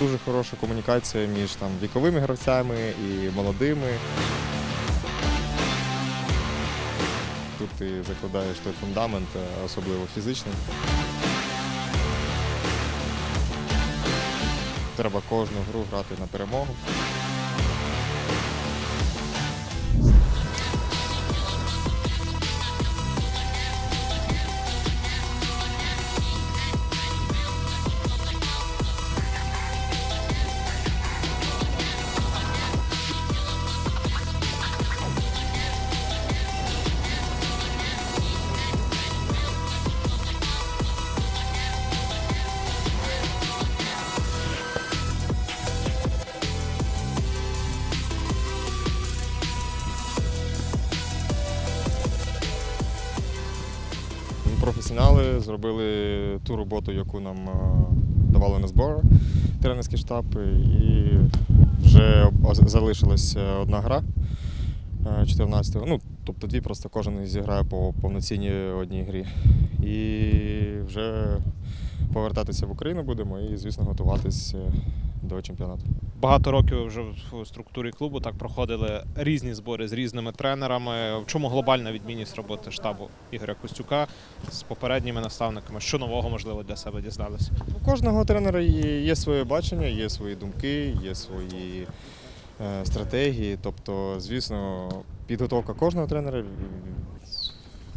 Дуже хороша комунікація між там віковими гравцями і молодими. Тут ти закладаєш той фундамент, е, особливо фізичний. Треба кожну гру грати на перемогу. Професіонали зробили ту роботу, яку нам е, давали на зборах, тренерський штаб, і вже залишилась е, одна гра 14-го. Ну, тобто дві, просто кожен зіграє по повноцінній одній грі. І вже повертатися в Україну будемо і, звісно, готуватись е, до чемпіонату. Багато років вже в структурі клубу так проходили різні збори з різними тренерами. В чому глобальна відмінність роботи штабу Ігоря Костюка з попередніми наставниками? Що нового можливо для себе дізналися? У кожного тренера є, своє бачення, є свої думки, є свої е, стратегії. Тобто, звісно, підготовка кожного тренера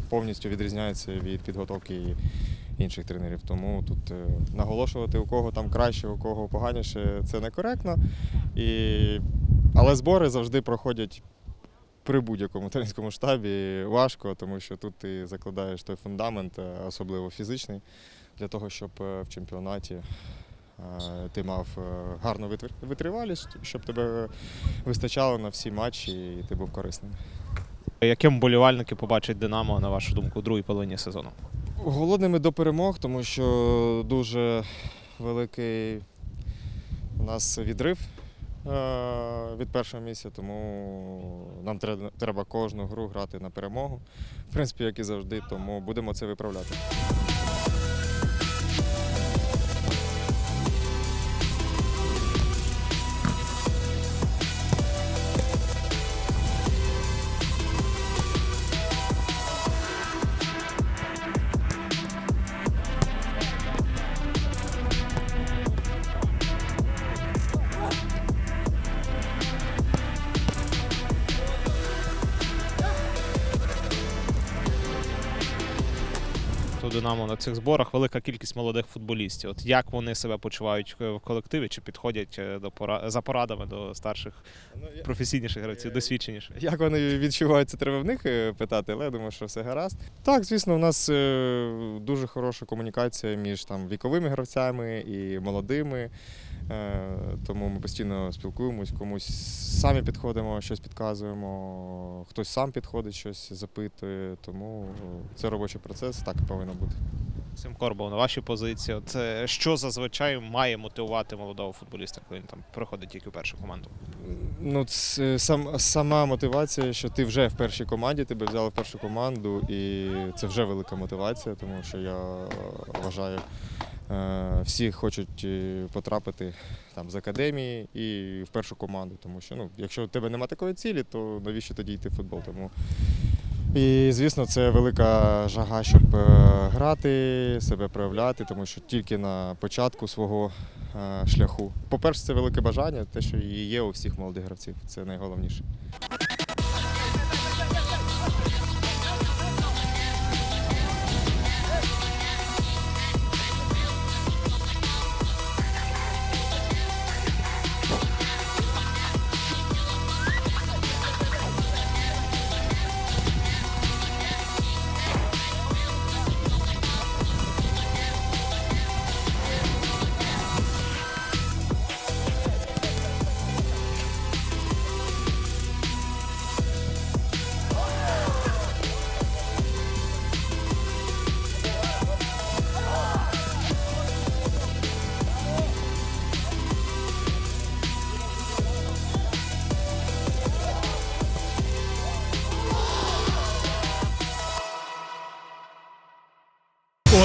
повністю відрізняється від підготовки інших тренерів. Тому тут е, наголошувати, у кого там краще, у кого поганіше, це некоректно. І... Але збори завжди проходять. При будь-якому тренерському штабі важко, тому що тут ти закладаєш той фундамент, е, особливо фізичний, для того, щоб е, в чемпіонаті ти мав гарну витривалість, щоб тебе вистачало на всі матчі і ти був корисним. Яким болівальники побачать Динамо, на вашу думку, у другій половині сезону? Голодними до перемог, тому що дуже великий у нас відрив е, від першого місця, тому нам треба, треба кожну гру грати на перемогу. В принципі, як і завжди, тому будемо це виправляти. У Динамо на цих зборах велика кількість молодих футболістів. От як вони себе почувають е, в колективі, чи підходять е, до пора... за порадами до старших професійніших гравців, досвідченіших? Як вони відчуваються, треба в них е, питати, але я думаю, що все гаразд. Так, звісно, у нас е, дуже хороша комунікація між там віковими гравцями і молодими. Е, Тому ми постійно спілкуємось, комусь самі підходимо, щось підказуємо, хтось сам підходить, щось запитує. Тому це робочий процес, так і повинно бути. Сим Корбов, на вашій позиції, от, е, що зазвичай має мотивувати молодого футболіста, коли він там приходить тільки в першу команду? Ну, це сам, сама мотивація, що ти вже в першій команді, тебе взяли в першу команду, і це вже велика мотивація, тому що я вважаю, всі хочуть е, потрапити там з академії і в першу команду. Тому що ну, якщо у тебе немає такої цілі, то навіщо тоді йти в футбол? Тому і, звісно, це велика жага, щоб е, грати, себе проявляти, тому що тільки на початку свого е, шляху. По-перше, це велике бажання, те, що є у всіх молодих гравців. Це найголовніше.